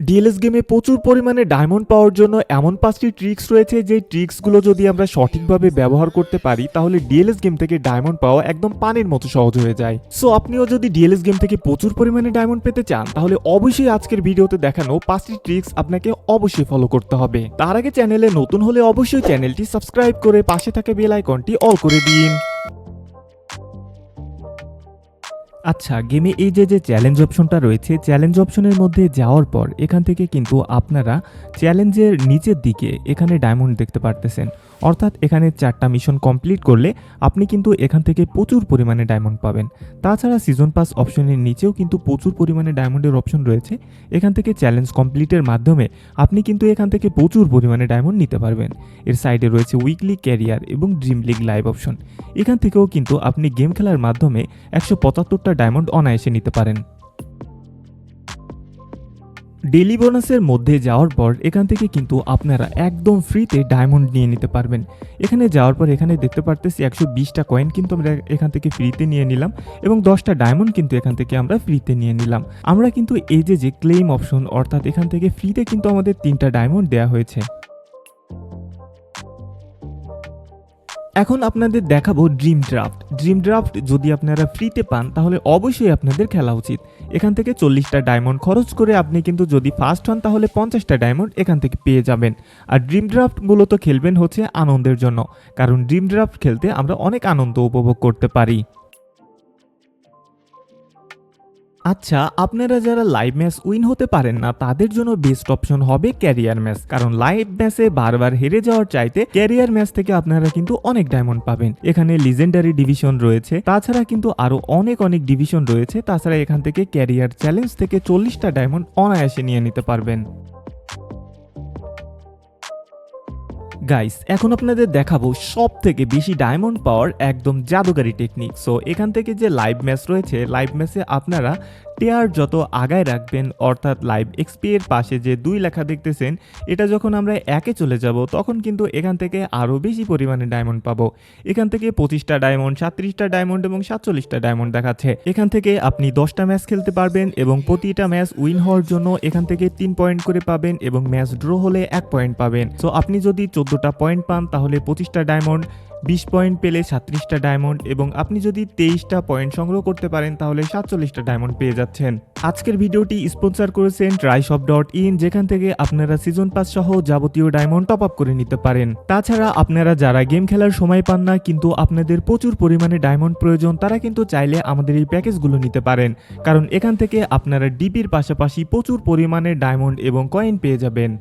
DLS গেমে প্রচুর পরিমাণে ডায়মন্ড পাওয়ার জন্য এমন পাঁচটি ট্রিক্স রয়েছে যে ট্রিক্সগুলো যদি আমরা সঠিকভাবে ব্যবহার করতে পারি, তাহলে ডিএলএস গেম থেকে ডায়মন্ড পাওয়া একদম পানির মতো সহজ হয়ে যায়। সো আপনিও যদি ডিএলএস গেম থেকে প্রচুর পরিমাণে ডায়মন্ড পেতে চান, তাহলে অবশ্যই আজকের ভিডিওতে দেখানো পাঁচটি ট্রিক্স আপনাকে অবশ্যই ফলো করতে হবে। তার আগে চ্যানেলে নতুন হলে অবশ্যই চ্যানেলটি সাবস্ক্রাইব করে পাশে থাকা বেল আইকনটি অল করে দিন। আচ্ছা গেমে এই যে যে চ্যালেঞ্জ অপশনটা রয়েছে চ্যালেঞ্জ অপশনের মধ্যে যাওয়ার পর এখান থেকে কিন্তু আপনারা চ্যালেঞ্জের নিচের দিকে এখানে ডায়মন্ড দেখতে পারতেছেন। অর্থাৎ এখানে চারটা মিশন কমপ্লিট করলে আপনি কিন্তু এখান থেকে প্রচুর পরিমাণে ডায়মন্ড পাবেন। তাছাড়া সিজন পাস অপশনের নিচেও কিন্তু প্রচুর পরিমাণে ডায়মন্ডের অপশন রয়েছে। এখান থেকে চ্যালেঞ্জ কমপ্লিটের মাধ্যমে আপনি কিন্তু এখান থেকে প্রচুর পরিমাণে ডায়মন্ড নিতে পারবেন। এর সাইডে রয়েছে উইকলি ক্যারিয়ার এবং ড্রিম লিগ লাইভ অপশন এখান থেকেও কিন্তু আপনি গেম খেলার মাধ্যমে একশো পঁচাত্তরটা ডায়মন্ড অনায়াসে নিতে পারেন। ডেলি বোনাসের মধ্যে যাওয়ার পর এখান থেকে কিন্তু আপনারা একদম ফ্রিতে ডায়মন্ড নিয়ে নিতে পারবেন। এখানে যাওয়ার পর এখানে দেখতে পারতেছি একশো বিশটা কয়েন কিন্তু আমরা এখান থেকে ফ্রিতে নিয়ে নিলাম এবং দশটা ডায়মন্ড কিন্তু এখান থেকে আমরা ফ্রিতে নিয়ে নিলাম। আমরা কিন্তু এই যে যে ক্লেম অপশন অর্থাৎ এখান থেকে ফ্রিতে কিন্তু আমাদের তিনটা ডায়মন্ড দেওয়া হয়েছে। এখন আপনাদের দেখাবো ড্রিম ড্রাফট ড্রিম ড্রাফট যদি আপনারা ফ্রিতে পান, তাহলে অবশ্যই আপনাদের খেলা উচিত। এখান থেকে চল্লিশটা ডায়মন্ড খরচ করে আপনি কিন্তু যদি ফার্স্ট হন, তাহলে পঞ্চাশটা ডায়মন্ড এখান থেকে পেয়ে যাবেন। আর ড্রিম ড্রাফট মূলত খেলবেন হচ্ছে আনন্দের জন্য। কারণ ড্রিম ড্রাফট খেলতে আমরা অনেক আনন্দ উপভোগ করতে পারি। আচ্ছা আপনারা যারা লাইভ ম্যাচ উইন হতে পারেন না, তাদের জন্য বেস্ট অপশন হবে ক্যারিয়ার ম্যাচ কারণ লাইভ ম্যাচে বারবার হেরে যাওয়ার চাইতে ক্যারিয়ার ম্যাচ থেকে আপনারা কিন্তু অনেক ডায়মন্ড পাবেন। এখানে লিজেন্ডারি ডিভিশন রয়েছে, তাছাড়া কিন্তু আরও অনেক অনেক ডিভিশন রয়েছে। তাছাড়া এখান থেকে ক্যারিয়ার চ্যালেঞ্জ থেকে চল্লিশটা ডায়মন্ড অনায়াসে নিয়ে নিতে পারবেন। গাইস এখন আপনাদের দেখাবো সব থেকে বেশি ডায়মন্ড পাওয়ার একদম জাদুকারি টেকনিক সো এখান থেকে যে লাইভ ম্যাচ রয়েছে লাইভ ম্যাচে আপনারা টেয়ার যত আগায় রাখবেন, অর্থাৎ লাইভ এক্সপি এর পাশে যে দুই লেখা দেখতেছেন, এটা যখন আমরা একে চলে যাব, তখন কিন্তু এখান থেকে আরও বেশি পরিমাণে ডায়মন্ড পাবো। এখান থেকে পঁচিশটা ডায়মন্ড সাতত্রিশটা ডায়মন্ড এবং সাতচল্লিশটা ডায়মন্ড দেখাচ্ছে। এখান থেকে আপনি দশটা ম্যাচ খেলতে পারবেন এবং প্রতিটা ম্যাচ উইন হওয়ার জন্য এখান থেকে তিন পয়েন্ট করে পাবেন এবং ম্যাচ ড্র হলে এক পয়েন্ট পাবেন। সো আপনি যদি চোদ্দোটা পয়েন্ট পান, তাহলে পঁচিশটা ডায়মন্ড বিশ পয়েন্ট পেলে সাতত্রিশটা ডায়মন্ড এবং আপনি যদি তেইশটা পয়েন্ট সংগ্রহ করতে পারেন, তাহলে সাতচল্লিশটা ডায়মন্ড পেয়ে যাচ্ছেন। আজকের ভিডিওটি স্পন্সর করেছেন ট্রাইশপ ডট ইন যেখান থেকে আপনারা সিজন পাস সহ যাবতীয় ডায়মন্ড টপ আপ করে নিতে পারেন। তাছাড়া আপনারা যারা গেম খেলার সময় পান না, কিন্তু আপনাদের প্রচুর পরিমাণে ডায়মন্ড প্রয়োজন, তারা কিন্তু চাইলে আমাদের এই প্যাকেজগুলো নিতে পারেন। কারণ এখান থেকে আপনারা ডিপির পাশাপাশি প্রচুর পরিমাণে ডায়মন্ড এবং কয়েন পেয়ে যাবেন।